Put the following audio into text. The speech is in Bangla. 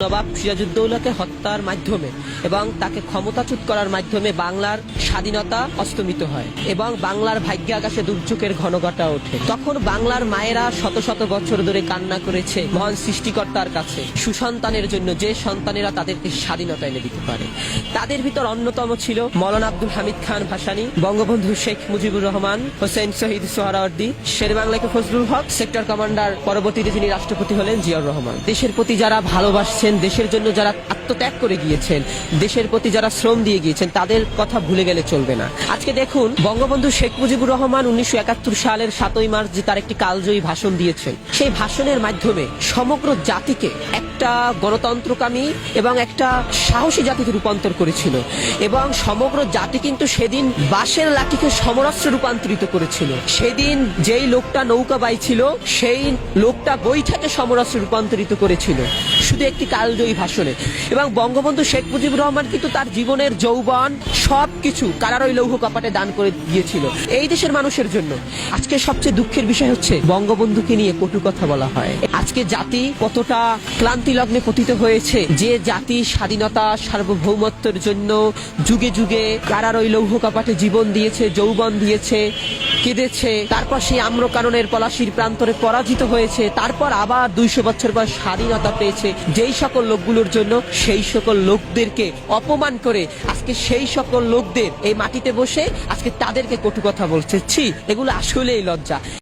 নবাব সিরাজউদ্দৌলাকে হত্যার মাধ্যমে এবং তাকে ক্ষমতাচ্যুত করার মাধ্যমে বাংলার স্বাধীনতা অস্তমিত হয় এবং বাংলার ভাগ্য আকাশে দুর্যোগের ঘনঘটা ওঠে। তখন বাংলার মায়েরা শত শত বছর ধরে কান্না করেছে মহান সৃষ্টিকর্তার কাছে, সুসন্তানের জন্য যে সন্তানেরা তাদেরকে স্বাধীনতা এনে দিতে পারে। তাদের ভিতর অন্যতম ছিল মৌলানা আব্দুল হামিদ খান ভাসানী, বঙ্গবন্ধু শেখ মুজিবুর রহমান, হোসেন শহীদ সোহরাওয়ার্দী, শের বাংলাকে ফজলুল হক, সেক্টর কমান্ডার পরবর্তীতে যিনি রাষ্ট্রপতি হলেন জিয়াউর রহমান। দেশের প্রতি যারা ভালোবাসছেন, দেশের জন্য যারা আত্মত্যাগ করে গিয়েছেন, দেশের প্রতি যারা শ্রম দিয়ে গিয়েছেন, তাদের কথা ভুলে গেলে চলবে না। আজকে দেখুন, বঙ্গবন্ধু শেখ মুজিবুর রহমান উনিশশো একাত্তর সালের সাতই মার্চ যে তার একটি কালজয়ী ভাষণ দিয়েছেন। সেই ভাষণের মাধ্যমে সমগ্র জাতিকে একটা গণতন্ত্রকামী এবং একটা সাহসী জাতিতে রূপান্তর করেছিল। এবং সমগ্র জাতি কিন্তু সেদিন বাঁশের লাঠিকে সমরাস্ত্রে রূপান্তরিত করেছিল। সেদিন যেই লোকটা নৌকা বাইছিল, সেই লোকটা বৈঠাকে সমরাস্ত্রে রূপান্তরিত করেছিল। শুধু একটি কালজয়ী ভাষণে। এবং বঙ্গবন্ধু শেখ মুজিবুর রহমান কিন্তু তার জীবনের যৌবন সব সবকিছু কারারই লৌহ কপাটে দান করে দিয়েছিল এই দেশের মানুষের জন্য। আজকে সবচেয়ে দুঃখের বিষয় হচ্ছে বঙ্গবন্ধুকে নিয়ে কটু কথা বলা হয়। আজকে জাতি কতটা ক্লান্তি লগ্নে পতিত হয়েছে। যে জাতি স্বাধীনতা, সার্বভৌমত্বের জন্য যুগে যুগে কারারই লৌহ কপাটে জীবন দিয়েছে, যৌবন দিয়েছে, কেঁদেছে। তারপর সেই আম্র কাননের পলাশির প্রান্তরে পরাজিত হয়েছে। তারপর আবার দুইশো বছর পর স্বাধীনতা পেয়েছে। যেই সকল লোকগুলোর জন্য সেই সকল লোকদেরকে অপমান করে আজকে সেই সকল লোকদের এই মাটিতে বসে আজকে তাদেরকে কটু কথা বলছে। ছি, এগুলো আসলেই লজ্জা।